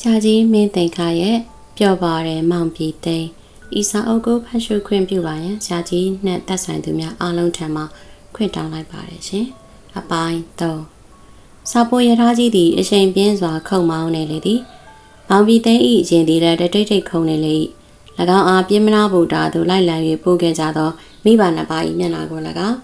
ဆရာကြီးမင်းသိန်ခါရဲ့ပျော့ပါတယ်မောင်ပြည်သိန်းဤစာအုပ်ကိုဖတ်ရှုခွင့်ပြုပါရန်ဆရာကြီးနှင့်သက်ဆိုင်သူများအားလုံးထံမှခွင့်တောင်းလိုက်ပါတယ်ရှင်အပိုင်း3စာပိုရထားကြီးသည်အချိန်ပြင်းစွာခုံမောင်းနေလေသည်မောင်ပြည်သိန်းဤအရင်သည်လည်းတတိတ်တိတ်ခုံနေလေ၏၎င်းအားပြင်းမနာဗုဒ္ဓသို့လိုက်လံ၍ပို့ခဲ့ကြသောမိဘနှစ်ပါး၏မျက်နှာကို၎င်း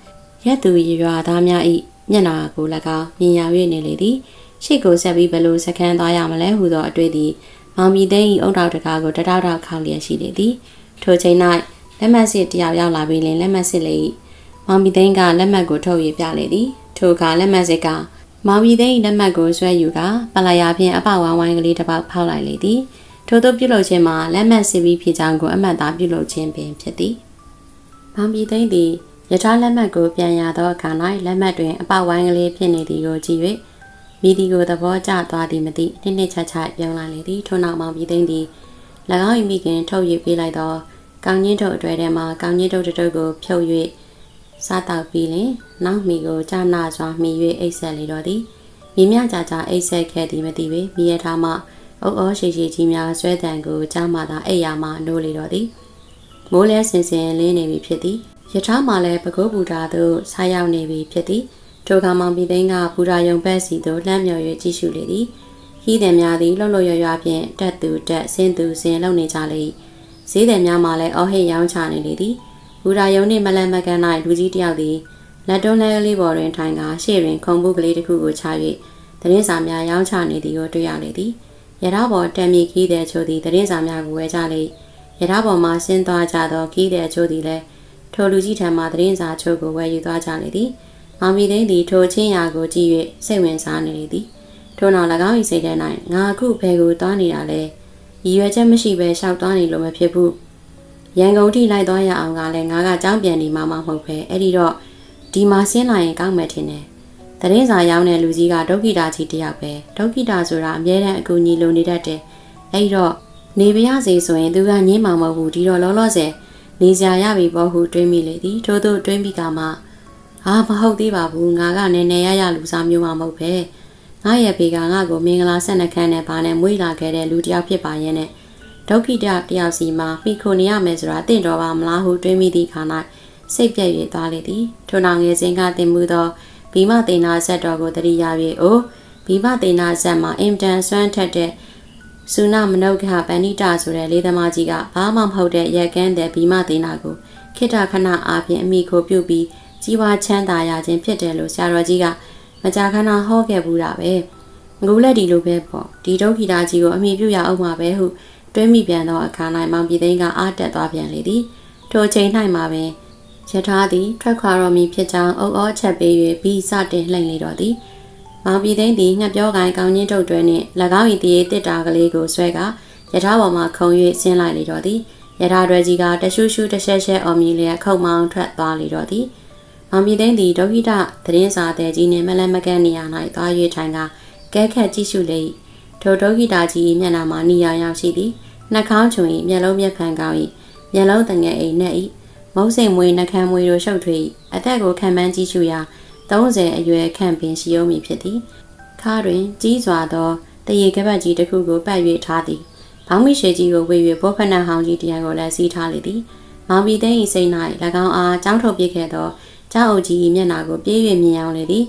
ရက်သူရွာသားများ၏မျက်နှာကို၎င်းမြင်ရ၍နေလေသည် ရှေ့ကိုဆက်ပြီးဘယ်လိုစခန်းသွားရမလဲဟုသောအတွေ့သည်မောင်ပြည်သိန်း၏အုတ်တောက်တကားကိုတတောက်တောက်ခောက်လျက်ရှိလေသည်ထိုချိန်၌လက်မှတ်စစ်တယောက်ရောက်လာပြီးလင်လက်မှတ်စစ်လေ၏မောင်ပြည်သိန်းကလက်မှတ်ကိုထုတ်၍ပြလေသည်ထိုအခါလက်မှတ်စစ်ကမောင်ပြည်သိန်း၏လက်မှတ်ကိုဆွဲယူကပလာယာဖြင့်အပဝိုင်းဝိုင်းကလေးတစ်ပေါက်ဖောက်လိုက်လေသည်ထို့သောပြုလုပ်ခြင်းမှာလက်မှတ်စစ်ပြီးဖြစ်ကြောင်းကိုအမှတ်သားပြုလုပ်ခြင်းပင်ဖြစ်သည်မောင်ပြည်သိန်းသည်ယထာလက်မှတ်ကိုပြန်ရသောအခါ၌လက်မှတ်တွင်အပဝိုင်းကလေးဖြစ်နေသည်ကိုကြည့်၍ မိဒီကိုသဘောကျသွားသည်မသိနှစ်နှစ်ချာချာပြောင်းလာလေသည်ထို့နောက်မောင်ပြည်သိန်းသည်၎င်း၏မိခင်ထုတ်၍ပေးလိုက်သောကောင်းကြီးထုတ်အတွဲထဲမှကောင်းကြီးထုတ်တစ်တုပ်ကိုဖြုတ်၍စားတောက်ပြီးလင်နောက်မိကိုကြာနာစွာမှီ၍အိတ်ဆက်လေတော့သည်မိမြကြကြအိတ်ဆက်ခဲ့သည်မသိပေမိရထားမှအုပ်အောရှိရှိကြီးများဆွဲတံကိုကြားမှသာအိယာမှနိုးလေတော့သည်မိုးလဲစင်စင်လင်းနေပြီဖြစ်သည်ယထာမှလည်းပကုတ်ဘူတာသို့ဆားရောက်နေပြီဖြစ်သည် ထိုကမောင်ပြည်သိန်းကဘူရာယုံဘက်စီသို့လှမ်းမြော်၍ကြည့်ရှုလေသည်ဟီးတယ်များသည်လှုပ်လှုပ်ရွရွဖြင့်တက်သူတက်ဆင်းသူဆင်းလုံနေကြလေ၏ဈေးတယ်များမှလည်းအော်ဟစ်ရောင်းချနေလေသည်ဘူရာယုံနှင့်မလန်မကန်၌လူကြီးတစ်ယောက်သည်လက်တွန်းလဲလေးပေါ်တွင်ထိုင်ကာရှေ့တွင်ခုံပုကလေးတစ်ခုကိုချ၍သတင်းစာများရောင်းချနေသည်ကိုတွေ့ရလေသည်ရထားပေါ်တံမြေခီးတဲ့ချို့သည်သတင်းစာများကိုဝယ်ကြလေရထားပေါ်မှဆင်းသွားကြသောခီးတဲ့ချို့သည်လည်းထိုလူကြီးထံမှသတင်းစာချို့ကိုဝယ်ယူသွားကြလေသည် မောင်မီသိန်းသည်ထိုချင်းရာကိုကြည့်၍စိတ်ဝင်စားနေလေသည်ထို့နောက်၎င်း၏စိတ်ထဲ၌ငါအခုဘယ်ကိုသွားနေတာလဲရည်ရွယ်ချက်မရှိဘဲရှောက်သွားနေလို့မဖြစ်ဘူးရန်ကုန်ထိလိုက်သွားရအောင်ကလည်းငါကကြောင်းပြန်နေမှာမဟုတ်ပဲအဲ့ဒီတော့ဒီမှာဆင်းလာရင်ကောင်းမယ်ထင်တယ်သတင်းစာရောင်းတဲ့လူကြီးကဒုက္ခိတာကြီးတယောက်ပဲဒုက္ခိတာဆိုတာအမြဲတမ်းအကူအညီလိုနေတတ်တယ်အဲ့တော့နေပြရစီဆိုရင်သူကငင်းမှာမဟုတ်ဘူးဒီတော့လောလောဆယ်နေစရာရပြီပေါ့ဟုတွေးမိလေသည်ထို့သို့တွေးမိကမှ အာမဟုတ်သေးပါဘူးငါကနည်းနည်းရရလူစားမျိုးမှမဟုတ်ပဲငါရဲ့ဘေကငါ့ကိုမင်္ဂလာဆက်နှခမ်းနဲ့ဗာနဲ့မွေးလာခဲ့တဲ့လူတစ်ယောက်ဖြစ်ပါရဲ့နဲ့ဒုက္ခိတတယောက်စီမှာမိခိုနေရမယ်ဆိုတာတင့်တော်ပါမလားဟုတွေးမိသည့်ခါ၌စိတ်ပြည့်၍သွားလေသည်ထိုနောင်ငယ်စဉ်ကတင်မှုသောဘီမသိနာဆက်တော်ကိုတတိယ၍အိုဘီမသိနာဆက်မှာအင်တန်ဆွမ်းထက်တဲ့ဆုနာမနုကပဏိတဆိုတဲ့လေးသမားကြီးကဘာမှမဟုတ်တဲ့ရက်ကန်းတဲ့ဘီမသိနာကိုခိတခဏအားဖြင့်အမိခိုပြုတ်ပြီး ကြီးပွားချမ်းသာရခြင်းဖြစ်တယ်လို့ဆရာတော်ကြီးကမကြာခဏဟောခဲ့ဘူးတာပဲငိုလက်ဒီလိုပဲပေါ့ဒီဒုက္ခိတာကြီးကိုအမိပြုရအောင်ပါပဲဟုတွဲမိပြန်သောအခါ၌မောင်ပြည်သိန်းကအားတက်သွားပြန်လေသည်ထိုချိန်၌မှာပင်ယထာသည်ထွက်ခွာတော်မူဖြစ်ကြောင်းအုပ်အောချက်ပေး၍ပြီးစတင်လှိမ့်လေတော်သည်မောင်ပြည်သိန်းသည်ငှက်ပြောကိုင်းကောင်းချင်းတုတ်တွဲနှင့်၎င်း၏တရေတစ်တာကလေးကိုဆွဲကယထာပေါ်မှခုံ၍ဆင်းလိုက်လေတော်သည်ယထာရွယ်ကြီးကတရှူးရှူးတရှက်ရှက်အော်မြည်လျက်ခုံမောင်းထွက်သွားလေတော်သည် မောင်ပြည်သိန်းသည်ဒုက္ခိတသတင်းစာတဲ့ကြီးနှင့်မလန်မကန့်နေရာ၌သွား၍ထိုင်ကကဲခတ်ကြည့်ရှုလေ၏ထိုဒုက္ခိတကြီးမျက်နှာမှာနီယာရောက်ရှိသည်နှာခေါင်းချုံ၏မျက်လုံးမျက်ဖန်ကောင်း၏မျက်လုံးတငယ်အိမ်နဲ့၏မုံစိမ်မွေးနှကမ်းမွေးတို့ရှုပ်ထွေးအသက်ကိုခံမှန်းကြည့်ရှုရာ30အရွယ်ခန့်ပင်ရှိအောင်မည်ဖြစ်သည်ခါတွင်ကြီးစွာသောတရေကပတ်ကြီးတစ်ခုကိုပတ်၍ထားသည်ဘောင်းမိရှေကြီးကိုဝေ၍ဘောဖနန်ဟောင်းကြီးတရားကိုလည်းစီးထားလေသည်မောင်ပီသိန်း၏စိတ်၌၎င်းအားကြောင်းထုတ်ပြခဲ့သော ကြောက်အုပ်ကြီး၏မျက်နှာကိုပြေး၍မြင်အောင်လေသည်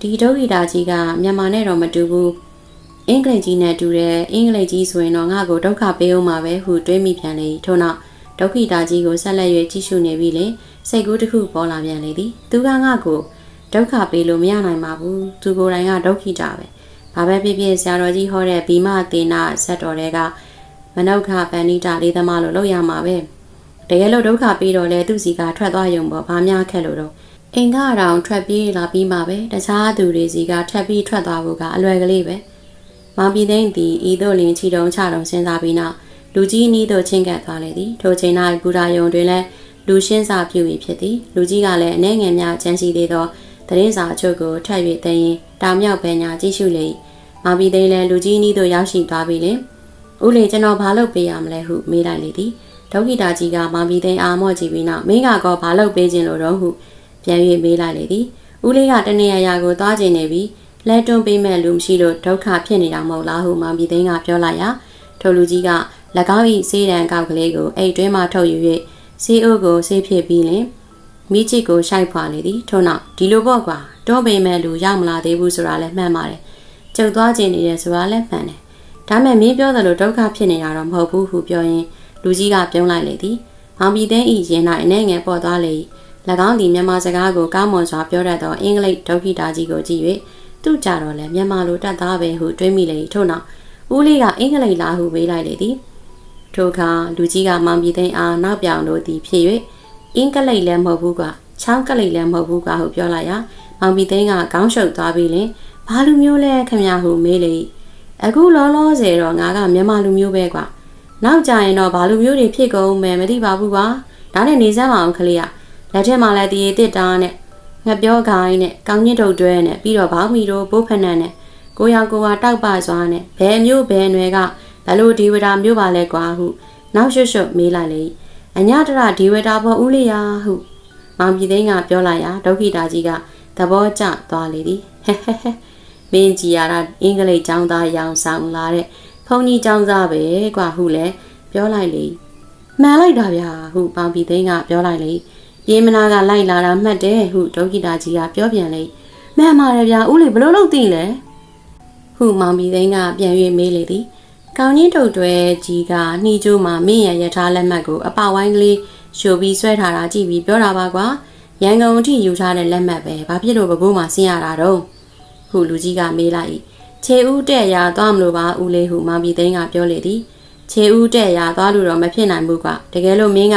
ဒီဒုက္ခိတာကြီးကမြန်မာနဲ့တော့မတူဘူးအင်္ဂလိပ်ကြီးနဲ့တူတယ်အင်္ဂလိပ်ကြီးဆိုရင်တော့ငါ့ကိုဒုက္ခပေးအောင်မှာပဲဟုတွေးမိပြန်လေထို့နောက်ဒုက္ခိတာကြီးကိုဆက်လက်၍ကြည့်ရှုနေပြီလေစိတ်ကူးတစ်ခုပေါ်လာပြန်လေသည်သူကငါ့ကိုဒုက္ခပေးလို့မရနိုင်ပါဘူးသူကိုယ်တိုင်ကဒုက္ခိတာပဲဘာပဲဖြစ်ဖြစ်ဆရာတော်ကြီးဟောတဲ့ဘီမသေနာဇက်တော်တွေကမနုခပန္နိတာလေးသမားလို့လုပ်ရမှာပဲ တကယ်လို့ဒုက္ခပေးတော့လေသူစီကထွက်သွားရုံပေါ့ဘာများခက်လို့တော့အိမ်ကအတောင်ထွက်ပြေးလာပြီးမှပဲတခြားသူတွေစီကထပ်ပြီးထွက်သွားဖို့ကအလွယ်ကလေးပဲမောင်ပြည်သိန်းသည်ဤသို့လင်ချီတုံချတုံစဉ်းစားပြီးနောက်လူကြီးနီးသို့ချင်းကပ်သွားလေသည်ထိုချိန်၌ဘူရာယုံတွင်လည်းလူရှင်းစာပြု၏ဖြစ်သည်လူကြီးကလည်းအနေငယ်များချမ်းစီသေးသောသတင်းစာအချို့ကိုထပ်၍သိရင်တောင်မြောက်ပဲညာကြည့်ရှုလေ၏မောင်ပြည်သိန်းလည်းလူကြီးနီးသို့ရောက်ရှိသွားပြီလေဦးလေးကျွန်တော်ဘာလုပ်ပေးရမလဲဟုမေးလိုက်လေသည် ဒုက္ခိတာကြီးကမောင်ပြည်သိန်းအာမော့ကြည့်ပြီးနောက်မင်းကောဘာလုပ်ပေးခြင်းလို့တော့ဟုပြန်၍မေးလိုက်လေသည်ဦးလေးကတနေရာရာကိုသွားကျင်နေပြီးလက်တွန်းပေးမဲ့လူမရှိလို့ဒုက္ခဖြစ်နေတာမဟုတ်လားဟုမောင်ပြည်သိန်းကပြောလိုက်ရာထိုလူကြီးက၎င်း၏စေးတံကောက်ကလေးကိုအိတ်တွင်းမှထုတ်ယူ၍စေးအုပ်ကိုဆေးဖြစ်ပြီးလင်မိချစ်ကိုရှိုက်ဖွာလေသည်ထို့နောက်ဒီလိုပေါ့ကွာတွန်းပေးမဲ့လူရောက်မလာသေးဘူးဆိုတာလည်းမှန်ပါတယ်ကျုပ်သွားခြင်းနေတယ်ဆိုတာလည်းမှန်တယ်ဒါမဲ့မင်းပြောသလိုဒုက္ခဖြစ်နေတာတော့မဟုတ်ဘူးဟုပြောရင် လူကြီးကပြုံးလိုက်လေသည်မောင်ပြည်သိန်းဤရင်၌အနေငယ်ပေါ်သွားလေ၏၎င်းသည်မြန်မာစကားကိုကောင်းမွန်စွာပြောတတ်သောအင်္ဂလိပ်ဒုက္ခိတာကြီးကိုကြည့်၍သူ့ကြတော့လည်းမြန်မာလိုတတ်သားပဲဟုတွေးမိလေ၏ထို့နောက်ဦးလေးကအင်္ဂလိပ်လားဟုမေးလိုက်လေသည်ထိုအခါလူကြီးကမောင်ပြည်သိန်းအားနောက်ပြောင်လို့သည်ဖြစ်၍အင်္ဂလိပ်လည်းမဟုတ်ဘူးကွာချောင်းကလိပ်လည်းမဟုတ်ဘူးကွာဟုပြောလိုက်ရာမောင်ပြည်သိန်းကခေါင်းရှုပ်သွားပြီးလင်ဘာလူမျိုးလဲခမရဟုမေးလေ၏အခုလောလောဆယ်တော့ငါကမြန်မာလူမျိုးပဲကွာ နောက်ကြရင်တော့ဘာလူမျိုးတွေဖြစ်ကုန်မယ်မသိပါဘူးကွာဒါနဲ့နေစမ်းပါအောင်ကလေးကလက်ထက်မှာလည်းတရေတစ်တားနဲ့ငပြောခိုင်းနဲ့ကောင်းညစ်တုတ်တွဲနဲ့ပြီးတော့ဘောင်းမီတို့ဘိုးဖနန်နဲ့ကိုရောင်ကိုဝါတောက်ပစွာနဲ့ဘယ်မျိုးဘယ်နွယ်ကဘလို့ဒီဝတာမျိုးပါလဲကွာဟုနောက်ရွှွှွမေးလိုက်လေအညတရဒီဝတာပေါ်ဦးလေးရာဟုမောင်ပြည်သိန်းကပြောလိုက်ရာဒုက္ခိတာကြီးကသဘောကျသွားလေသည်ဟဲဟဲဟဲမင်းကြီးရတာအင်္ဂလိပ်ကျောင်းသားရောင်ဆောင်လာတဲ့ ဖုန်ကြီးကျောင်းသားပဲကွာဟုလဲပြောလိုက်လေမှန်လိုက်တာဗျာဟုမောင်ပြည်သိန်းကပြောလိုက်လေပြေးမနာကလိုက်လာတာမှတ်တယ်ဟုဒုက္ခိတာကြီးကပြောပြန်လေမှန်ပါတယ်ဗျာဦးလေးဘလို့လို့သိလဲဟုမောင်ပြည်သိန်းကပြန်၍မေးလေသည်ကောင်းကြီးတုတ်တွဲကြီးကနှီးကျိုးမှာမင်းရဲ့ယထာလက်မှတ်ကိုအပဝိုင်းကလေးရှို့ပြီးဆွဲထားတာကြည့်ပြီးပြောတာပါကွာရန်ကုန်အထိယူထားတဲ့လက်မှတ်ပဲဘာဖြစ်လို့ဘကိုးမှဆင်းရတာတော့ဟုလူကြီးကမေးလိုက် ခြေဦးတဲ့ရာသွားမလို့ပါဦးလေးဟုမောင်ပြည်သိန်းကပြောလေသည်ခြေဦးတဲ့ရာသွားလို့တော့မဖြစ်နိုင်ဘူးကွာတကယ်လို့မင်းက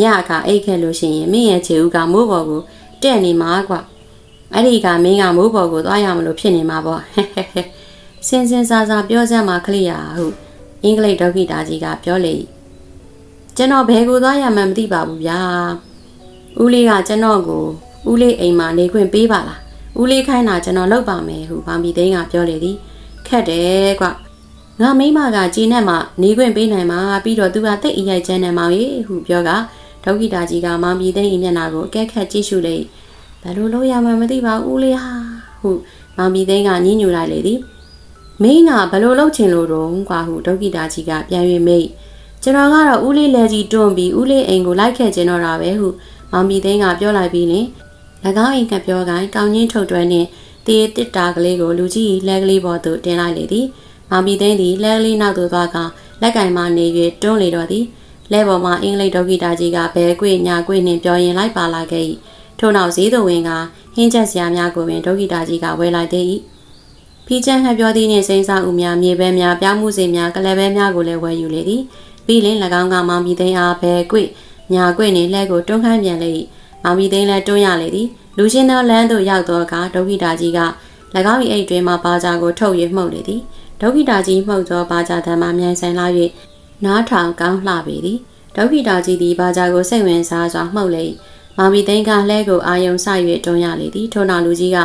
ညအခါအိတ်ခဲ့လို့ရှိရင်မင်းရဲ့ခြေဦးကမိုးပေါ်ကိုတဲ့နေမှာကွာအဲ့ဒီကမင်းကမိုးပေါ်ကိုသွားရမလို့ဖြစ်နေမှာပေါ့ဟဲဟဲဟဲစင်စင်စာစာပြောစမ်းမှာခလိယာဟုအင်္ဂလိပ်ဒုက္ခိတာကြီးကပြောလေကျွန်တော်ဘယ်ကိုသွားရမှန်းမသိပါဘူးဗျာဦးလေးကကျွန်တော်ကိုဦးလေးအိမ်မှာနေခွင့်ပေးပါလား ဦးလေးခိုင်းတာကျွန်တော်လုပ်ပါမယ်ဟုဗာမီသိန်းကပြောလေသည်ခက်တယ်ကွငါမိမကจีနဲ့မှနေခွင့်ပေးနိုင်မှာပြီးတော့သူကတိတ်အရိုက်ချမ်းနေမှာလေဟုပြောကဒုက္ခိတာကြီးကမောင်ပြည်သိန်းဤမျက်နှာကိုအကဲခတ်ကြည့်ရှုလေဘယ်လိုလုပ်ရမှန်းမသိပါဦးလေးဟာဟုမောင်ပြည်သိန်းကညှဉ်းညူလိုက်လေသည်မင်းကဘယ်လိုလုပ်ချင်လို့တော့ကွာဟုဒုက္ခိတာကြီးကပြန်၍မိတ်ကျွန်တော်ကတော့ဦးလေးလဲကြီးတွန်းပြီးဦးလေးအိမ်ကိုလိုက်ခဲ့ကျင်တော့တာပဲဟုမောင်ပြည်သိန်းကပြောလိုက်ပြီးလင်၎ င်းအိမ်ကပြောကိုင်းကောင်းချင်းထုတ်တွဲနှင့်တေးတစ်တာကလေးကိုလူကြီးလက်ကလေးပေါ်သို့တင်လိုက်လေသည်မောင်ပြည်သိန်းသည်လက်ကလေးနောက်သို့သွားကလက်ကင်မှနေ၍တွန်းလေတော့သည်လက်ပေါ်မှာအင်္ဂလိပ်ဒုက္ခိတာကြီးကဘဲကွေညာကွေနှင့်ပြောရင်လိုက်ပါလာခဲ့၏ထို့နောက်ဈေးသူဝင်ကဟင်းချက်စရာများကိုပင်ဒုက္ခိတာကြီးကဝယ်လိုက်သေး၏ဖီချန်ဟပြောသည်နှင့်စိမ့်စားဦးများမြေပဲများပြောင်းမှုစေများကလည်းပဲများကိုလည်းဝယ်ယူလေသည်ပြီးလင်၎င်းကမောင်ပြည်သိန်းအားဘဲကွေညာကွေနှင့်လက်ကိုတွန်းခိုင်းပြန်လေ၏ မောင်ပြည်သိန်းလည်းတွန်းရလေသည်လူချင်းသောလမ်းသို့ရောက်သောအခါဒုက္ခိတာကြီးက၎င်း၏အိတ်တွင်မှဘာသာကိုထုတ်၍မှုတ်လေသည်ဒုက္ခိတာကြီးမှုတ်သောဘာသာသံမှမြိုင်ဆိုင်လာ၍နားထောင်ကောင်းလှပေသည်ဒုက္ခိတာကြီးသည်ဘာသာကိုစိတ်ဝင်စားစွာမှုတ်လေမောင်ပြည်သိန်းကလှဲကိုအာယုံဆ၍တွန်းရလေသည်ထို့နောက်လူကြီးက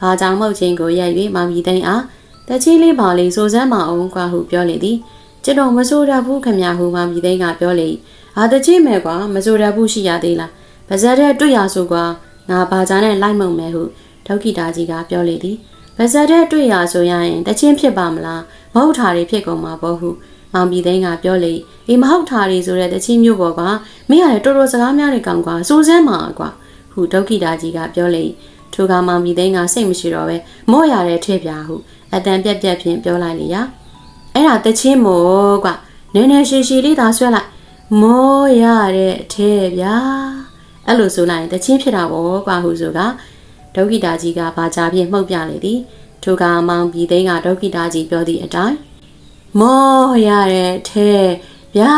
ဘာကြောင့်မှုတ်ခြင်းကိုရက်၍မောင်ပြည်သိန်းအားတချီလေးပါလေးစိုးစမ်းမအောင်ကွာဟုပြောလေသည်ကျွန်တော်မစိုးတတ်ဘူးခမညာဟုမောင်ပြည်သိန်းကပြောလေအာတချီမဲ့ကွာမစိုးတတ်ဘူးရှိရသေးလား ပါဇက်တဲ့တွေ့ရဆိုကွာငါဘာသာနဲ့လိုက်မုံမယ်ဟုဒုက္ခိတာကြီးကပြောလေသည်ပါဇက်တဲ့တွေ့ရဆိုရရင်တချင်းဖြစ်ပါမလားမဟုတ်တာတွေဖြစ်ကုန်မှာပေါ့ဟုမောင်ပြည်သိန်းကပြောလေအေးမဟုတ်တာတွေဆိုတဲ့တချင်းမျိုးပေါ်ကမင်းကလည်းတော်တော်စကားများတွေကောင်းကွာစိုးစမ်းမှာကွာဟုဒုက္ခိတာကြီးကပြောလေထိုကမောင်ပြည်သိန်းကစိတ်မရှိတော့ပဲမော့ရတဲ့ထဲပြဟုအတန်ပြက်ပြက်ဖြင့်ပြောလိုက်လေရာအဲ့ဒါတချင်းမို့ကွာနည်းနည်းရှည်ရှည်လေးသာဆွဲလိုက်မောရတဲ့အထဲဗျာ အဲ့လိုဆိုလိုက်ရင်တချင်းဖြစ်တာပေါ့ကွာဟုဆိုကဒုက္ခိတာကြီးကဘာကြဖြင့်မှုတ်ပြလေသည်ထိုကမောင်ပြည်သိန်းကဒုက္ခိတာကြီးပြောသည့်အတိုင်းမောရတဲ့အထဲဗျာ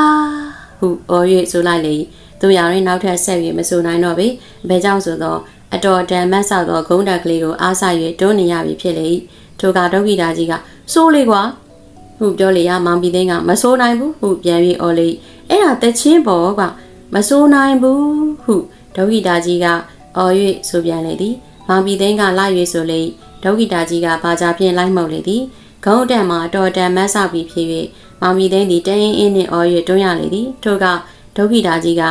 ဟုအော်၍ဆိုလိုက်လေသူရရင်နောက်ထပ်ဆက်၍မဆိုနိုင်တော့ပေဘဲကြောင့်ဆိုတော့အတော်တန်မတ်ဆောက်သောဂုံးတက်ကလေးကိုအားဆ၍တွန်းနေရပြီဖြစ်လေ၏ထိုကဒုက္ခိတာကြီးကစိုးလေကွာဟုပြောလေရမောင်ပြည်သိန်းကမစိုးနိုင်ဘူးဟုပြန်ပြီးအော်လေအဲ့ဒါတချင်းပေါ်ကွာမစိုးနိုင်ဘူးဟု ဒုက္ခိတာကြီးကအော်၍ဆိုပြန်လေသည်မောင်ပြည်သိန်းကလာ၍ဆိုလေဒုက္ခိတာကြီးကဘာသာဖြင့်လိုက်မှုတ်လေသည်ဂုံးတန်မှာတော်တန်မတ်ဆောက်ပြီးဖြစ်၍မောင်ပြည်သိန်းသည်တရင်အင်းနှင့်အော်၍တွန်းရလေသည်ထိုကဒုက္ခိတာကြီးက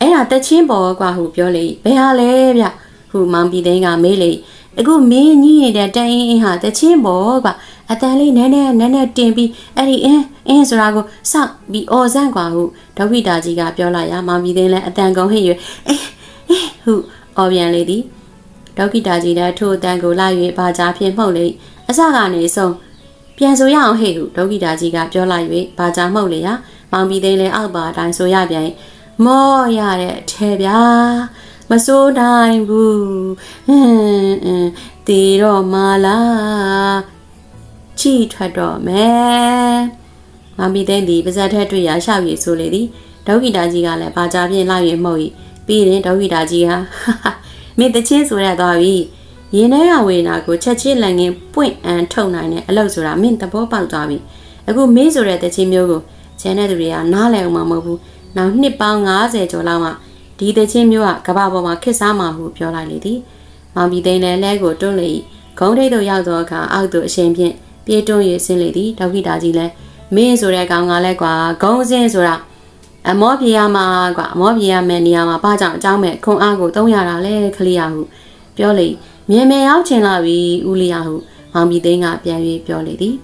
အဲ့ဒါတချင်းပေါ်ကွာဟုပြောလေဘယ်ဟာလဲဗျဟုမောင်ပြည်သိန်းကမေးလေဘ အခုမင်းညည်းနေတဲ့တန်အင်းအင်းဟာတချင်းပေါ့ကွာအတန်လေးနည်းနည်းနည်းနည်းတင်ပြီးအဲ့ဒီအင်းအင်းဆိုတာကိုစောက်ပြီးအော်ဆန့်ကွာဟုဒေါက်ဖီတာကြီးကပြောလိုက်ရမောင်ပြည်သိန်းလည်းအတန်ကုန်ဟိရွအေးအေးဟုအော်ပြန်လေသည်ဒေါက်ဖီတာကြီးလည်းထို့အတန်ကိုလိုက်၍ဘာကြားဖြင့်မှုတ်လေအစကနေဆုံးပြန်ဆိုရအောင်ဟဲ့ဟုဒေါက်ဖီတာကြီးကပြောလိုက်၍ဘာကြားမှုတ်လေရမောင်ပြည်သိန်းလည်းအောက်ပါအတိုင်းဆိုရပြန်၏မောရတဲ့အထဲဗျာ မစိုးနိုင်ဘူးဟင်းအင်းတေတော့မလားချီထွက်တော့မယ်မမီသိန်းသည်ပါဇက်ထက်တွေ့ရရှောက်ရည်ဆိုလေသည်ဒေါဂီတာကြီးကလည်းဘာကြပြင်းလိုက်ရမှုတ်၏ပြီးရင်ဒေါဂီတာကြီးဟာမင်းတချင်းဆိုရသွားပြီရင်ထဲကဝေနာကိုချက်ချင်းလန်ငင်းပွင့်အန်ထုတ်နိုင်တဲ့အလုပ်ဆိုတာမင်းသဘောပေါက်သွားပြီအခုမင်းဆိုတဲ့တချင်းမျိုးကိုကျန်တဲ့သူတွေကနားလည်အောင်မမဟုတ်ဘူးနောက်နှစ်ပေါင်း90ကျော်လောက်မှ ဒီတချင်းမျိုးကကဘာပေါ်မှာခစ်စားမှာဟုပြောလိုက်လေသည်မောင်ပြည်သိန်းလည်းလဲကိုတွန်းလေ၏ဂုံးထိပ်သို့ရောက်သောအခါအောက်သို့အရှင်ဖြင့်ပြေးတွန်း၍ဆင်းလေသည်ဒေါဂီတာကြီးလည်းမင်းဆိုတဲ့ကောင်ကလည်းကွာဂုံးစင်းဆိုတာအမောပြေရမှာကွာအမောပြေရမယ်နေရာမှာဘာကြောင့်အကြောင်းမဲ့ခွန်အားကိုတုံးရတာလဲခလီယာဟုပြောလေမြင်မြင်ရောက်ချင်လာပြီဦးလီယာဟုမောင်ပြည်သိန်းကပြန်၍ပြောလေသည်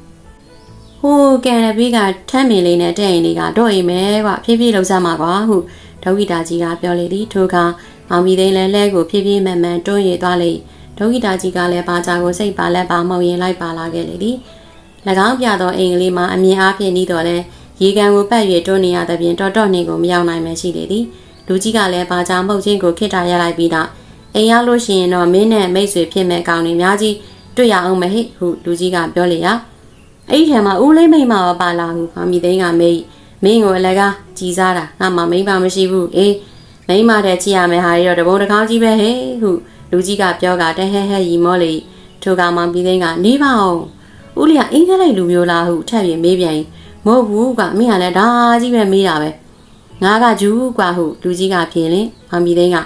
ဟိုကန်ရပီးကထမ်းမင်လေးနဲ့တဲ့ရင်လေးကတော့အိမ်မဲကွာဖြည်းဖြည်းလှုပ်ရှားမှာကွာဟု ဒေါဂီတာကြီးကပြောလေသည်ထိုအခါမောင်ပြည်သိန်းလည်းလဲကိုဖြည်းဖြည်းမှန်မှန်တွန်းရသွားလေဒေါဂီတာကြီးကလည်းဘာကြာကိုစိတ်ပါလက်ပါမှုံရင်လိုက်ပါလာခဲ့လေသည်၎င်းပြသောအိမ်ကလေးမှာအမြင်အားဖြင့်ဤတော့လဲရေကန်ကိုပတ်၍တွန်းနေရသဖြင့်တော်တော်နေကိုမရောက်နိုင်မှရှိလေသည်လူကြီးကလည်းဘာကြာမှုတ်ချင်းကိုခိတာရလိုက်ပြီးတော့အိမ်ရောက်လို့ရှိရင်တော့မင်းနဲ့မိတ်ဆွေဖြစ်မဲ့ကောင်းနေများကြီးတွေ့ရအောင်မဟိဟုလူကြီးကပြောလေရအဲ့ဒီထဲမှာဦးလေးမိမ့်မပါပါလာဟုမမီသိန်းကမေး မင်းကိုအလကားကြည်စားတာငါမှမိမ့်ပါမရှိဘူးအေးမိမ့်မတဲ့ကြည်ရမယ်ဟာရီတော့တဘုံတစ်ကောင်းကြီးပဲဟဲ့ဟုလူကြီးကပြောကတဟဲဟဲရီမောလေထိုကောင်မမီသိန်းကနေပါအောင်ဦးလေးကအင်းကလေးလူမျိုးလားဟုထပ်ပြီးမေးပြန်မဟုတ်ဘူးကမင်းကလည်းဒါကြီးပဲမေးတာပဲငါကဂျူးကွာဟုလူကြီးကဖြေလင်မမီသိန်းက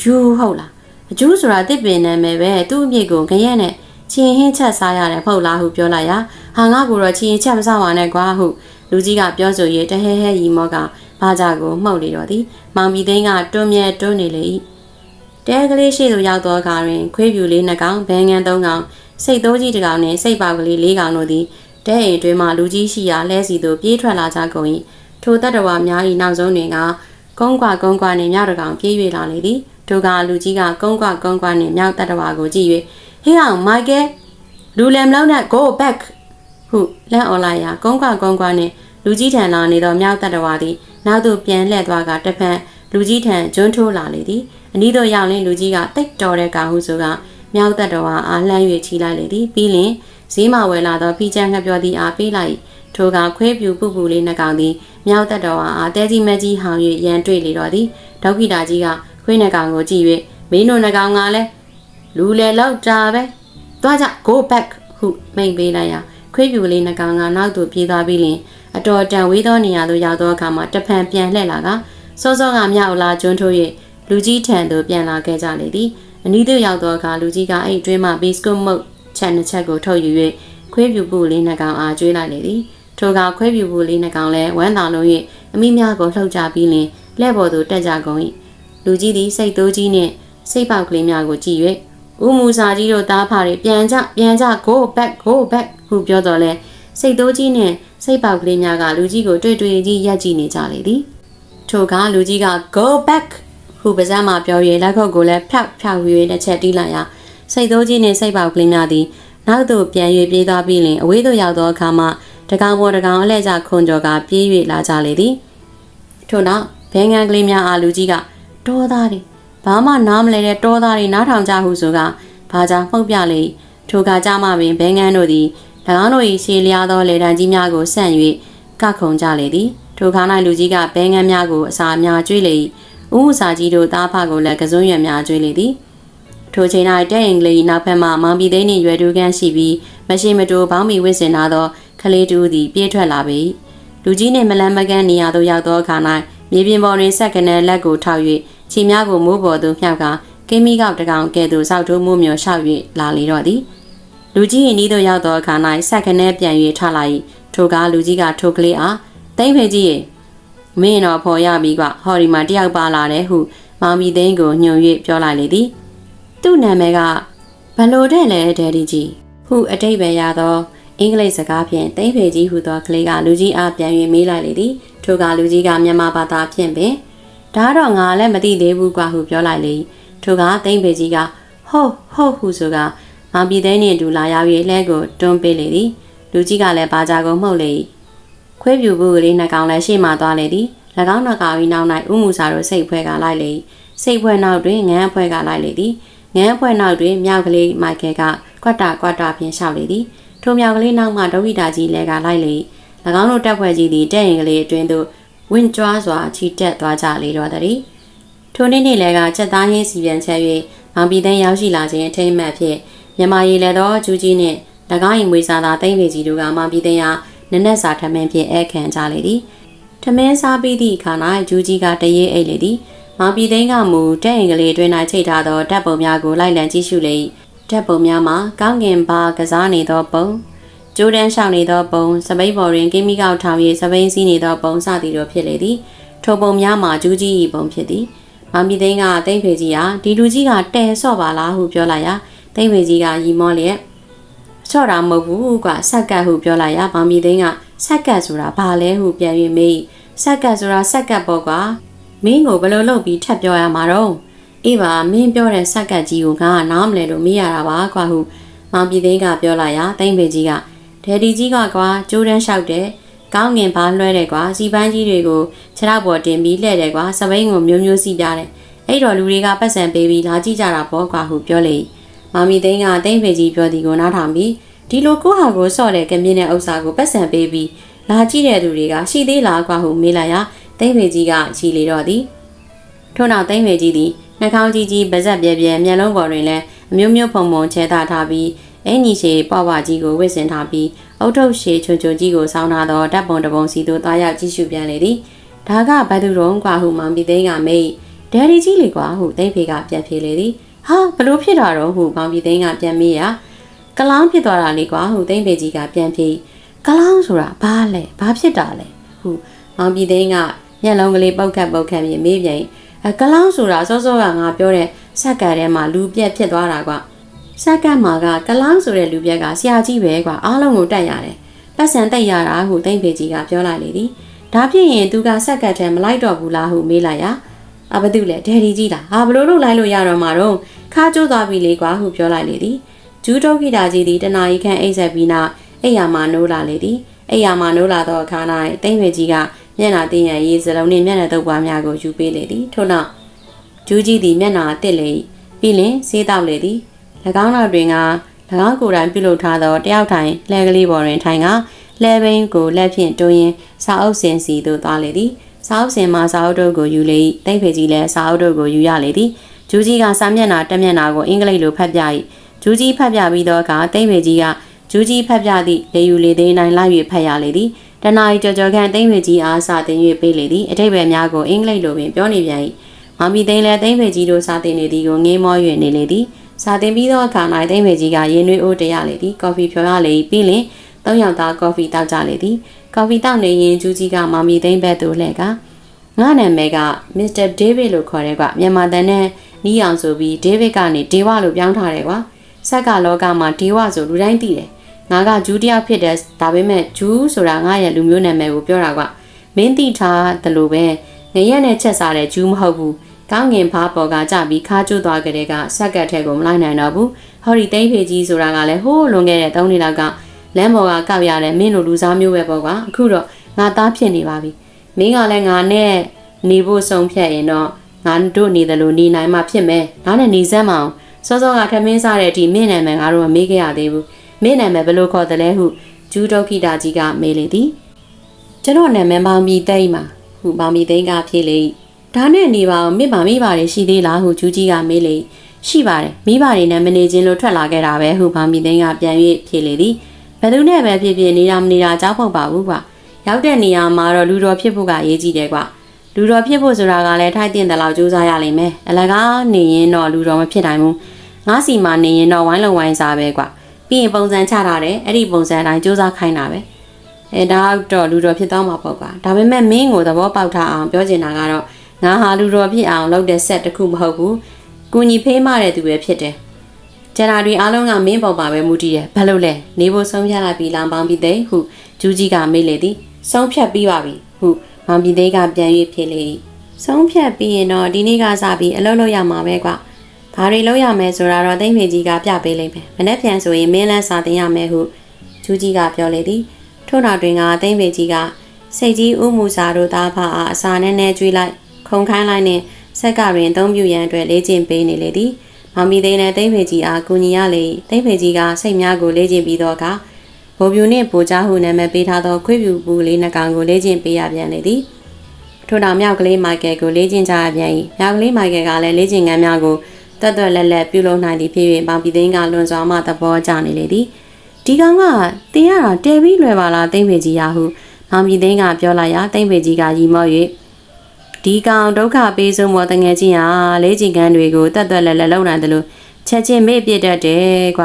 ဂျူးဟုတ်လားအကျူးဆိုတာတစ်ပင်နာမည်ပဲသူ့အမြစ်ကိုခရက်နဲ့ချင်းဟင်းချက်စားရတယ်ဖဟုတ်လားဟုပြောလိုက်ရဟာငါကိုတော့ချင်းချက်မစားပါနဲ့ကွာဟု လူကြီးကပြောဆို၍တဟဲဟဲရီမောကဘာကြကိုမှုတ်လေတော့သည်မောင်ပြည်သိန်းကတွန်းမြဲတွန်းနေလေ၏တဲကလေးရှိသူရောက်သောအခါတွင်ခွေးပြူလေးနှစ်ကောင်ဘဲငန်းသုံးကောင်စိတ်သိုးကြီးတစ်ကောင်နှင့်စိတ်ပေါက်ကလေးလေးကောင်တို့သည်တဲအိမ်တွင်မှလူကြီးရှိရာလဲစီသို့ပြေးထွက်လာကြကုန်၏ထိုတတ္တဝါများ၏နောက်ဆုံးတွင်ကကုန်းကွာကုန်းကွာနှင့်မြောက်တစ်ကောင်ပြေး၍လာလေသည်ထိုကလူကြီးကကုန်းကွာကုန်းကွာနှင့်မြောက်တတ္တဝါကိုကြည့်၍ဟေးအောင်မိုက်ကဲလူလမ်လောက်နဲ့ go back ဟုလန့်អော်လိုက်ရာကုန်းကွာကုန်းကွာနှင့်လူကြီးထံလာနေသောမြောက်တတ္တဝါသည်နောက်သို့ပြန်လှည့်သွားကတစ်ဖက်လူကြီးထံကျွန်းထိုးလာလေသည်အနီးသို့ရောက်လင်းလူကြီးကတိတ်တော်တဲ့ကောင်ဟုဆိုကမြောက်တတ္တဝါအားလှမ်း၍ချီလိုက်လေသည်ပြီးလင်ဈေးမဝယ်လာသောဖိချမ်းငှက်ပြောသည်အားပေးလိုက်ထိုကခွေးပြူပုပူလေးနှကောင်သည်မြောက်တတ္တဝါအားတဲကြီးမကြီးဟောင်၍ရန်တွေ့လေတော့သည်ဒေါက်ဂီတာကြီးကခွေးနှကောင်ကိုကြည့်၍မင်းတို့နှကောင်ကလည်းလူလေလောက်တာပဲသွားကြ go back ဟုမိန်ပေးလိုက်ရာ ခွေးပြူလေးနှကောင်ကနောက်သို့ပြေးသွားပြီးလင်အတော်တန်ဝေးသောနေရာသို့ရောက်သောအခါမှာတဖန်ပြန်လှည့်လာကစောစောကမြောက်လာကျွန်းထိုး၍လူကြီးထံသို့ပြန်လာခဲ့ကြလေသည်အနီးသို့ရောက်သောအခါလူကြီးကအဲ့အတွင်းမှဘီစကွတ်မုတ်ချက်နှစ်ချက်ကိုထုတ်ယူ၍ခွေးပြူပူလေးနှကောင်အားကျွေးလိုက်လေသည်ထိုကခွေးပြူပူလေးနှကောင်လည်းဝမ်းသာလုံး၍အမိများကိုလှုပ်ကြပြီးလင်လက်ပေါ်သို့တက်ကြကုန်၏လူကြီးသည်စိတ်သိုးကြီးနှင့်စိတ်ပေါက်ကလေးများကိုကြည့်၍ ဦးမူစာကြီးတို့သားဖားတွေပြန်ကြပြန်ကြ go back go back ဟုပြောတော်လဲစိတ်သိုးကြီးနှင့်စိတ်ပေါက်ကလေးများကလူကြီးကိုတွေ့တွေ့ကြီးရက်ကြည့်နေကြလေသည်ထိုကလူကြီးက go back ဟုပါးစပ်မှပြော၍လက်ခုပ်ကိုလည်းဖြောက်ဖြောက်၍တစ်ချက်တီးလိုက်ရာစိတ်သိုးကြီးနှင့်စိတ်ပေါက်ကလေးများသည်နောက်သို့ပြန်၍ပြေးသွားပြီးလင်အဝေးသို့ရောက်သောအခါမှတကောင်ပေါ်တကောင်အလဲကျခွန်ကျော်ကပြေး၍လာကြလေသည်ထို့နောက်ဘဲငန်းကလေးများအားလူကြီးကတောသားတွေ ဘာမှနားမလဲတဲ့တောသားတွေနားထောင်ကြဟုဆိုကဘာကြောင့်မှုတ်ပြလေထိုကကြမှပင်ဘဲငန်းတို့သည်၎င်းတို့၏ရှေးလျားသောလေတံကြီးများကိုဆန့်၍ကခုံကြလေသည်ထိုခါ၌လူကြီးကဘဲငန်းများကိုအစာများကျွေးလေ၏ဥမှုစာကြီးတို့သားဖကိုလည်းကစွန်းရွက်များကျွေးလေသည်ထိုချိန်၌တဲ့အင်္ဂလိပ်နောက်ဖက်မှမောင်ပြည်သိန်းနှင့်ရွယ်တူကန်းရှိပြီးမရှိမတိုးဘောင်းမီဝစ်စင်လာသောကလေးတူသည်ပြေးထွက်လာပြီလူကြီးနှင့်မလန်းမကန်းနေရာသို့ရောက်သောအခါ၌မြေပြင်ပေါ်တွင်ဆက်ကနေလက်ကိုထောက်၍ ခြေများကိုမိုးပေါ်သို့မြှောက်ကကင်းမီကောက်တကောင်ကဲ့သို့စောက်ထိုးမှုမျိုးရှောက်၍လာလေတော့သည်လူကြီး၏နီးသို့ရောက်သောအခါ၌ဆက်ကနေပြန်၍ထလာ၏ထိုကားလူကြီးကထိုကလေးအားတိမ့်ဖေကြီးရေမင်းတော့ဖော်ရပြီကဟော်ဒီမှာတယောက်ပါလာတယ်ဟုမောင်မီသိန်းကိုညွှန်၍ပြောလိုက်လေသည်သူ့နာမည်ကဘလို့တဲ့လဲဒယ်ဒီကြီးဟုအတိတ်ပဲရသောအင်္ဂလိပ်စကားဖြင့်တိမ့်ဖေကြီးဟူသောကလေးကလူကြီးအားပြန်၍မေးလိုက်လေသည်ထိုကလူကြီးကမြန်မာဘာသာဖြင့်ပင် ဒါတော့ငါလည်းမသိသေးဘူးကွာဟုပြောလိုက်လေထိုကတိမ့်ဖေကြီးကဟုတ်ဟုတ်ဟုဆိုကမောင်ပြည်သိန်းနှင့်အတူလာရောက်၍လှဲကိုတွန်းပေးလေသည်လူကြီးကလည်းဘာကြကုန်မှုတ်လေခွေးပြူဘူးကလေးနှကောင်လည်းရှေ့မှသွားလေသည်၎င်းနှကောင်၏နောက်၌ဥမှုစာတို့စိတ်ဖွဲကလိုက်လေစိတ်ဖွဲနောက်တွင်ငန်းဖွဲကလိုက်လေသည်ငန်းဖွဲနောက်တွင်မြောက်ကလေးမိုက်ကယ်ကကွက်တာကွက်တာဖြင့်ရှောက်လေသည်ထိုမြောက်ကလေးနောက်မှဒုဝိတာကြီးလည်းကလိုက်လေ၎င်းတို့တက်ဖွဲ့ကြီးသည်တဲ့ရင်ကလေးအတွင်းသို့ ဝင့်ကြွားစွာချီတက်သွားကြလေတော့သည်ထိုနေ့နေ့လည်းကချက်သားရင်းစီပြန်ချက်၍မောင်ပြည်သိန်းရောက်ရှိလာခြင်းအထိမ်းအမှတ်ဖြင့်မြန်မာရည်လည်းသောကျူးကြီးနှင့်၎င်း၏မွေစာသာတိမ့်ပေကြီးတို့ကမောင်ပြည်သိန်းအားနက်နက်စာထမင်းဖြင့်ဧခံကြလေသည်ထမင်းစားပြီးသည့်အခါ၌ကျူးကြီးကတရေအိတ်လေသည်မောင်ပြည်သိန်းကမူတဲ့ရင်ကလေးအတွင်း၌ချိတ်ထားသောတပ်ပုံများကိုလိုက်လံကြည့်ရှုလေ၏တပ်ပုံများမှာကောင်းကင်ဘာကစားနေသောပုံ ကျိုးတန်းရှောင်နေသောပုံစပိတ်ပေါ်တွင်ကိမိကောက်ထောင်၍စပိန်စီးနေသောပုံစသည်တို့ဖြစ်လေသည်ထိုပုံများမှာကျူးကြီး၏ပုံဖြစ်သည်မောင်ပြည်သိန်းကတိမ့်ဖေကြီးဟာဒီလူကြီးကတဲဆော့ပါလားဟုပြောလိုက်ရာတိမ့်ဖေကြီးကရီမောလျက်ဆော့တာမဟုတ်ဘူးကွာဆက်ကတ်ဟုပြောလိုက်ရာမောင်ပြည်သိန်းကဆက်ကတ်ဆိုတာဘာလဲဟုပြန်၍မေးဆက်ကတ်ဆိုတာဆက်ကတ်ပေါ့ကွာမင်းကိုဘယ်လိုလုပ်ပြီးထပ်ပြောရမှာတော့အေးပါမင်းပြောတဲ့ဆက်ကတ်ကြီးကိုငါကနားမလဲလို့မေးရတာပါကွာဟုမောင်ပြည်သိန်းကပြောလိုက်ရာတိမ့်ဖေကြီးက ဒယ်ဒီကြီးကကွာကျိုးတန်းလျှောက်တယ်ကောင်းငင်ဘာလွှဲတယ်ကွာစီပန်းကြီးတွေကိုခြေထောက်ပေါ်တင်ပြီးလှည့်တယ်ကွာစပိန်ကိုမျိုးမျိုးစီးပြတယ်အဲ့တော့လူတွေကပတ်စံပေးပြီးလာကြည့်ကြတာပေါ့ကွာဟုပြောလေမောင်မီသိန်းကတိမ့်ဖေကြီးပြောသည်ကိုနားထောင်ပြီးဒီလိုကိုဟာကိုစော့တဲ့ကမြင့်တဲ့ဥစ္စာကိုပတ်စံပေးပြီးလာကြည့်တဲ့သူတွေကရှိသေးလားကွာဟုမေးလိုက်ရာတိမ့်ဖေကြီးကချီလေတော့သည်ထို့နောက်တိမ့်ဖေကြီးသည်နှာခေါင်းကြီးကြီးပါဇက်ပြဲပြဲမျက်လုံးပေါ်တွင်လည်းအမျိုးမျိုးဖုံဖုံချဲထားထားပြီးအင်ကြီးရှည်ပွားပွားကြီးကိုဝစ်စင်ထားပြီး အုတ်ထုတ်ရှည်ချွန်ချွန်ကြီးကိုဆောင်းထားသောဓာတ်ပုံတစ်ပုံစီသို့သွားရောက်ကြည့်ရှုပြန်လေသည်ဒါကဘတ်သူတော်ကွာဟုမောင်ပြည်သိန်းကမေးဒယ်ဒီကြီးလေကွာဟုသိန်းဖေကပြန်ဖြေလေသည်ဟာဘလို့ဖြစ်တာတော့ဟုမောင်ပြည်သိန်းကပြန်မေးရာကလောင်းဖြစ်သွားတာလေကွာဟုသိန်းဖေကြီးကပြန်ဖြေကလောင်းဆိုတာဘာလဲဘာဖြစ်တာလဲဟုမောင်ပြည်သိန်းကမျက်လုံးကလေးပုတ်ခတ်ပုတ်ခတ်ပြီးမေးပြန်အကလောင်းဆိုတာစောစောကငါပြောတဲ့ဆက်ကထဲမှာလူပြက်ဖြစ်သွားတာကွာ ဆက်ကမှာကကလောင်းဆိုတဲ့လူပြက်ကဆရာကြီးပဲကွာအားလုံးကိုတက်ရတယ်ပတ်စံတက်ရတာဟုသိမ့်ဖေကြီးကပြောလိုက်လေသည်ဒါဖြစ်ရင်သူကဆက်ကထဲမလိုက်တော့ဘူးလားဟုမေးလိုက်ရာအဘသူလဲဒယ်ဒီကြီးလားဟာဘလို့လို့လိုက်လို့ရတော့မှာတော့ခါကျိုးသွားပြီလေကွာဟုပြောလိုက်လေသည်ဂျူးတုတ်ဂီတာကြီးသည်တနာရီခန့်အိပ်ဆက်ပြီးနောက်အိယာမှာနိုးလာလေသည်အိယာမှာနိုးလာသောအခါ၌တိမ့်ဖေကြီးကမျက်နှာတင်းရရေးစလုံးနှင့်မျက်နှာတုပ်ပွားများကိုယူပေးလေသည်ထို့နောက်ဂျူးကြီးသည်မျက်နှာတစ်လေပြီးလင်ဆေးတောက်လေသည်၎ င်းနောက်တွင်က၎င်းကိုယ်တိုင်ပြုလုပ်ထားသောတယောက်ထိုင်လှဲကလေးပေါ်တွင်ထိုင်ကလှဲဘိန်းကိုလက်ဖြင့်တွင်းရင်စာအုပ်စင်စီသို့သွားလေသည်စာအုပ်စင်မှာစာအုပ်တို့ကိုယူလေ၏တိတ်ဖေကြီးလည်းစာအုပ်တို့ကိုယူရလေသည်ဂျူးကြီးကစာမျက်နှာတက်မျက်နှာကိုအင်္ဂလိပ်လိုဖတ်ပြ၏ဂျူးကြီးဖတ်ပြပြီးသောအခါတိတ်ဖေကြီးကဂျူးကြီးဖတ်ပြသည့်လေယူလေသိန်းတိုင်းလိုက်၍ဖတ်ရလေသည်တနာရီကြော်ကြော်ခန့်တိတ်ဖေကြီးအားစာသင်၍ပေးလေသည်အထိပ္ပယ်များကိုအင်္ဂလိပ်လိုပင်ပြောနေပြန်၏မမီသိန်းလည်းတိတ်ဖေကြီးတို့စာသင်နေသည်ကိုငေးမော၍နေလေသည် စာတင်ပြီးသောအခါ၌တိမ့်မေကြီးကရင်နွေးအိုးတရလေသည်ကော်ဖီဖြော်ရလေပြီးလင်သုံးယောက်သားကော်ဖီတောက်ကြလေသည်ကော်ဖီတောက်နေရင်ကျူးကြီးကမမီသိမ့်ဘက်သို့လှည့်ကငါနာမည်ကမစ္စတာဒေးဗစ်လို့ခေါ်တယ်ကွမြန်မာတန်နဲ့နီးအောင်ဆိုပြီးဒေးဗစ်ကနေဒေဝလို့ပြောင်းထားတယ်ကွာဆက်ကလောကမှာဒေဝဆိုလူတိုင်းသိတယ်ငါကဂျူးတယောက်ဖြစ်တယ်ဒါပေမဲ့ဂျူးဆိုတာငါရဲ့လူမျိုးနာမည်ကိုပြောတာကွမင်းသိထားတယ်လို့ပဲငရက်နဲ့ချက်စားတဲ့ဂျူးမဟုတ်ဘူး ကောင်းငင်ဖားပေါ်ကကြပြီးခါကျွတ်သွားကြတဲ့ကဆက်ကတ်ထဲကိုမလိုက်နိုင်တော့ဘူးဟော်ဒီသိန်းဖေကြီးဆိုတာကလည်းဟိုးလွန်ခဲ့တဲ့၃နှစ်လောက်ကလမ်းပေါ်ကကောက်ရတဲ့မင်းတို့လူစားမျိုးပဲပေါ့ကွာအခုတော့ငါသားဖြစ်နေပါပြီမင်းကလည်းငါနဲ့နေဖို့ဆုံးဖြတ်ရင်တော့ငါတို့နေတယ်လို့နေနိုင်မှဖြစ်မယ်ငါနဲ့နေစမ်းမအောင်စောစောကထမင်းစားတဲ့အထိမင်းနာမည်ငါတို့မမေးခဲ့ရသေးဘူးမင်းနာမည်ဘယ်လိုခေါ်တယ်လဲဟုဂျူးဒုက္ခိတာကြီးကမေးလေသည်ကျွန်တော်နာမည်ပေါင်းပြီးသိမ့်မှာဟုပေါင်းပြီးသိမ့်ကဖြေလေ၏ ဒါနဲ့နေပါအောင်မိဘမိဘတွေရှိသေးလားဟုကျူးကြီးကမေးလေရှိပါတယ်မိဘတွေနဲ့မနေချင်းလို့ထွက်လာခဲ့တာပဲဟုဘာမီသိန်းကပြန်၍ဖြေလေသည်ဘယ်သူနဲ့ပဲဖြစ်ဖြစ်နေတာမနေတာကြောက်ဖို့ပါဘူးကွာရောက်တဲ့နေရာမှာတော့လူတော်ဖြစ်ဖို့ကအရေးကြီးတယ်ကွာလူတော်ဖြစ်ဖို့ဆိုတာကလည်းထိုက်တင်တဲ့လောက်စူးစမ်းရလိမ့်မယ်အလကားနေရင်တော့လူတော်မဖြစ်နိုင်ဘူးငါစီမှာနေရင်တော့ဝိုင်းလုံဝိုင်းစားပဲကွာပြီးရင်ပုံစံချထားတယ်အဲ့ဒီပုံစံတိုင်းစူးစမ်းခိုင်းတာပဲအဲဒါတော့လူတော်ဖြစ်သွားမှာပေါ့ကွာဒါပေမဲ့မင်းကိုသဘောပေါက်ထားအောင်ပြောချင်တာကတော့ ငါဟာလူတော်ဖြစ်အောင်လုပ်တဲ့ဆက်တစ်ခုမဟုတ်ဘူး။ကိုညီဖေးမတဲ့သူပဲဖြစ်တယ်ကျန်တာတွေအားလုံးကမင်းပေါ်ပါပဲမူတည်တယ်ဘာလို့လဲနေဖို့ဆုံးဖြတ်လိုက်ပြီလောင်ပေါင်းပြီးတဲ့ဟုဂျူးကြီးကမေးလေသည်ဆုံးဖြတ်ပြီးပါပြီဟုမောင်ပြည်သေးကပြန်၍ဖြေလေ၏ဆုံးဖြတ်ပြီးရင်တော့ဒီနေ့ကစပြီးအလုပ်လုပ်ရမှာပဲကွာဘာတွေလုပ်ရမယ်ဆိုတာတော့သိမ့်ဖေကြီးကပြပေးလိမ့်မယ်မနေ့ပြန်ဆိုရင်မင်းလန်းစာတင်ရမယ်ဟုဂျူးကြီးကပြောလေသည်ထို့နောက်တွင်ကသိမ့်ဖေကြီးကစိတ်ကြီးဥမှုစာတို့သားဖအားအစာနဲ့နဲ့ကျွေးလိုက် ခုံခိုင်းလိုက်နဲ့ဆက်ကတွင်အသုံးပြုရန်အတွက်လေ့ကျင့်ပေးနေလေသည်မောင်မီသိန်းနဲ့သိမ့်ဖေကြီးအားကူညီရလေသိမ့်ဖေကြီးကစိတ်များကိုလေ့ကျင့်ပြီးတော့အခါဘိုလ်ပြူနှင့်ပိုချဟုနာမည်ပေးထားသောခွေးပြူပူလေးနှကောင်ကိုလေ့ကျင့်ပေးရပြန်လေသည်ထို့နောက်မြောက်ကလေးမိုက်ကယ်ကိုလေ့ကျင့်ကြရပြန်၏မြောက်ကလေးမိုက်ကယ်ကလည်းလေ့ကျင့်ခန်းများကိုတွတ်တွတ်လက်လက်ပြုလုပ်နိုင်သည်ဖြစ်၍မောင်မီသိန်းကလွန်စွာမှသဘောကျနေလေသည်ဒီကောင်ကတင်ရတာတဲပြီးလွယ်ပါလားသိမ့်ဖေကြီးရာဟုမောင်မီသိန်းကပြောလိုက်ရာသိမ့်ဖေကြီးကရီမော့၍ ဒီကောင်ဒုက္ခပေးဆုံးမော်တငယ်ချင်းဟာလေ့ကျင့်ခန်းတွေကိုတွတ်တွတ်လက်လက်လုပ်နိုင်တယ်လို့ချက်ချင်းမေ့ပြစ်တတ်တယ်ကွ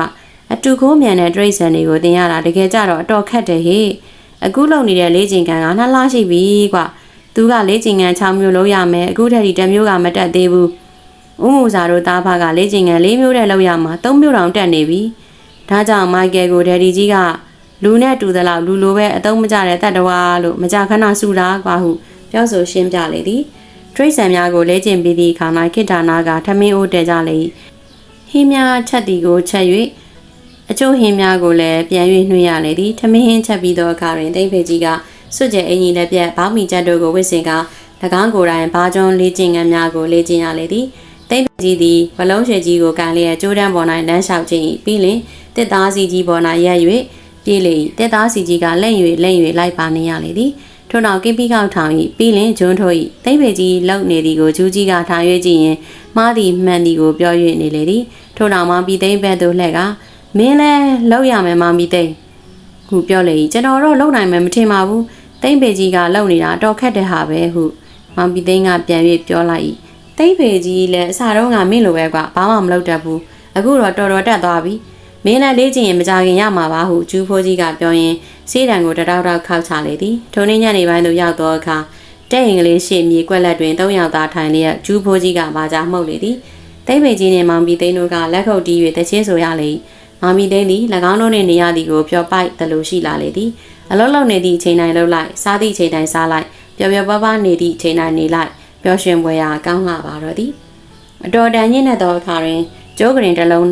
အတူခိုးမြန်တဲ့တရိတ်ဆန်တွေကိုတင်ရတာတကယ်ကြတော့အတော်ခက်တယ်ဟေ့အခုလုပ်နေတဲ့လေ့ကျင့်ခန်းကနှစ်လရှိပြီကွသူကလေ့ကျင့်ခန်း6မျိုးလုံးရမယ်အခုထက်ဒီတစ်မျိုးကမတက်သေးဘူးဥမှုစာတို့သားဖကလေ့ကျင့်ခန်း၄မျိုးတည်းလောက်ရမှာ၃မျိုးတောင်တက်နေပြီဒါကြောင့်မိုက်ကယ်ကိုဒယ်ဒီကြီးကလူနဲ့တူသလောက်လူလိုပဲအသုံးမကျတဲ့တတ်တော်လို့မကြခဏဆူတာကွာဟု ပြောဆိုရှင်းပြလေသည်တရိတ်ဆန်များကိုလေ့ကျင့်ပြီးသည့်အခါမှာခိတ္တနာကထမင်းအိုးတဲကြလေ၏ဟင်းများချက်တီကိုချက်၍အချို့ဟင်းများကိုလည်းပြန်၍နှွှေးရလေသည်ထမင်းဟင်းချက်ပြီးသောအခါတွင်တိမ့်ဖေကြီးကစွတ်ကျဲအင်ကြီးလက်ပြက်ဘောင်းမီချက်တို့ကိုဝစ်စင်က၎င်းကိုယ်တိုင်ဘာကျွန်းလေ့ကျင့်ခန်းများကိုလေ့ကျင့်ရလေသည်တိမ့်ဖေကြီးသည်ဘလုံးရွှေကြီးကိုကန်လျက်ကြိုးတန်းပေါ်၌လမ်းလျှောက်ခြင်း၏ပြီးလင်တစ်သားစီကြီးပေါ်၌ရက်၍ပြေးလေ၏တစ်သားစီကြီးကလက်၍လက်၍လိုက်ပါနေရလေသည် ထို့နောက်ကင်းပြီးကောက်ထောင်၏ပြီးလင်ဂျွန်းထိုး၏တိမ့်ဖေကြီးလှုပ်နေသည်ကိုဂျူးကြီးကထား၍ကြည့်ရင်မှားသည်မှန်သည်ကိုပြော၍နေလေသည်ထို့နောက်မှပြီးသိမ့်ဘက်သို့လှည့်ကမင်းလဲလှုပ်ရမယ်မမီသိမ့်ခုပြောလေ၏ကျွန်တော်တော့လှုပ်နိုင်မယ်မထင်ပါဘူးတိမ့်ဖေကြီးကလှုပ်နေတာတော့ခက်တဲ့ဟာပဲဟုမောင်ပီသိန်းကပြန်၍ပြောလိုက်၏တိမ့်ဖေကြီးလည်းအစားတော့ကမင်းလိုပဲကွာဘာမှမလုပ်တတ်ဘူးအခုတော့တော်တော်တက်သွားပြီမင်းလည်းလေးချင်ရင်မကြခင်ရမှာပါဟုဂျူးဖိုးကြီးကပြောရင် စေးတံကိုတတောက်တောက်ခောက်ချလေသည်ထိုနေ့ညနေပိုင်းသို့ရောက်သောအခါတဲ့ရင်ကလေးရှေ့မြေကွက်လက်တွင်၃ယောက်သားထိုင်လျက်ဂျူးဖိုးကြီးကဘာကြမှုတ်လေသည်တိမ့်ဖေကြီးနှင့်မောင်ပီသိန်းတို့ကလက်ခုပ်တီး၍တချင်းဆိုရလေ၏မောင်မီသိန်းသည်၎င်းတို့နှင့်နေရသည်ကိုပျော်ပိုက်သလိုရှိလာလေသည်အလုံးလုံးနေသည့်အချိန်တိုင်းလှုပ်လိုက်စားသည့်အချိန်တိုင်းစားလိုက်ပျော်ပျော်ပါးပါးနေသည့်အချိန်တိုင်းနေလိုက်ပျော်ရွှင်ပွဲရာကောင်းလာပါတော့သည်အတော်တန်ညင်းတဲ့သောအခါတွင်ကျိုးကရင်တစ်လုံး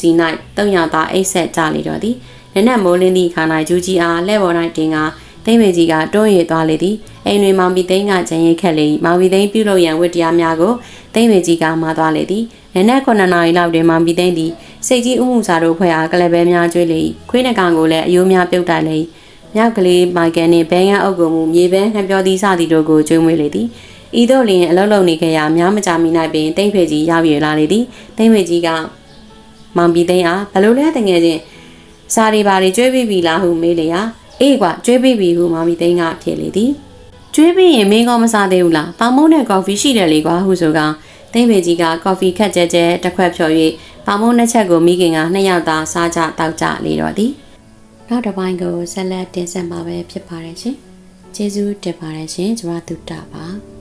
စီ၌တုံရသားအိတ်ဆက်ကြလေတော့သည် နက်နက်မိုးလင်းသည့်ခါ၌ဂျူးကြီးအားလှဲ့ပေါ်၌တင်ကသိမ့်မေကြီးကတွန်းရည်သွားလေသည်အိမ်တွင်မောင်ပီသိန်းကဂျန်ရိတ်ခက်လေမောင်ပီသိန်းပြုလုပ်ရန်ဝတ္တရားများကိုသိမ့်မေကြီးကမှားသွားလေသည်နက်နက်9နာရီလောက်တွင်မောင်ပီသိန်းသည်စိတ်ကြီးဥမှုစာတို့ဖွဲ့အားကလပဲများကျွေးလေခွေးနှကောင်ကိုလည်းအယိုးများပြုတ်တိုက်လေမြောက်ကလေးမိုက်ကယ်နှင့်ဘဲငန်းအုပ်ကိုမူမြေဘဲနှပြောသည်စသည်တို့ကိုကျွေးမွေးလေသည်ဤသို့လျင်အလုံးလုံးနေခဲ့ရာများမကြမီ၌ပင်တိမ့်ဖေကြီးရောက်ရလာလေသည်တိမ့်ဖေကြီးကမောင်ပီသိန်းအားဘလို့လဲတငယ်ချင်း စာရီပါရီကျွေးပြီးပြီလားဟုမေးလေရာအေးကွာကျွေးပြီးပြီဟုမောင်ပီသိန်းကဖြေလေသည်ကျွေးပြီးရင်မင်းကောမစားသေးဘူးလားပေါင်မုံနဲ့ကော်ဖီရှိတယ်လေကွာဟုဆိုကတိမ့်ဖေကြီးကကော်ဖီခက်ကြဲကြဲတစ်ခွက်ဖြော်၍ပေါင်မုံနှစ်ချက်ကိုမိခင်ကနှစ်ယောက်သာစားကြတောက်ကြလေတော့သည်နောက်တစ်ပိုင်းကိုဆက်လက်တင်ဆက်မှာပဲဖြစ်ပါတယ်ရှင်ကျေးဇူးတင်ပါတယ်ရှင်ကျမတို့တာပါ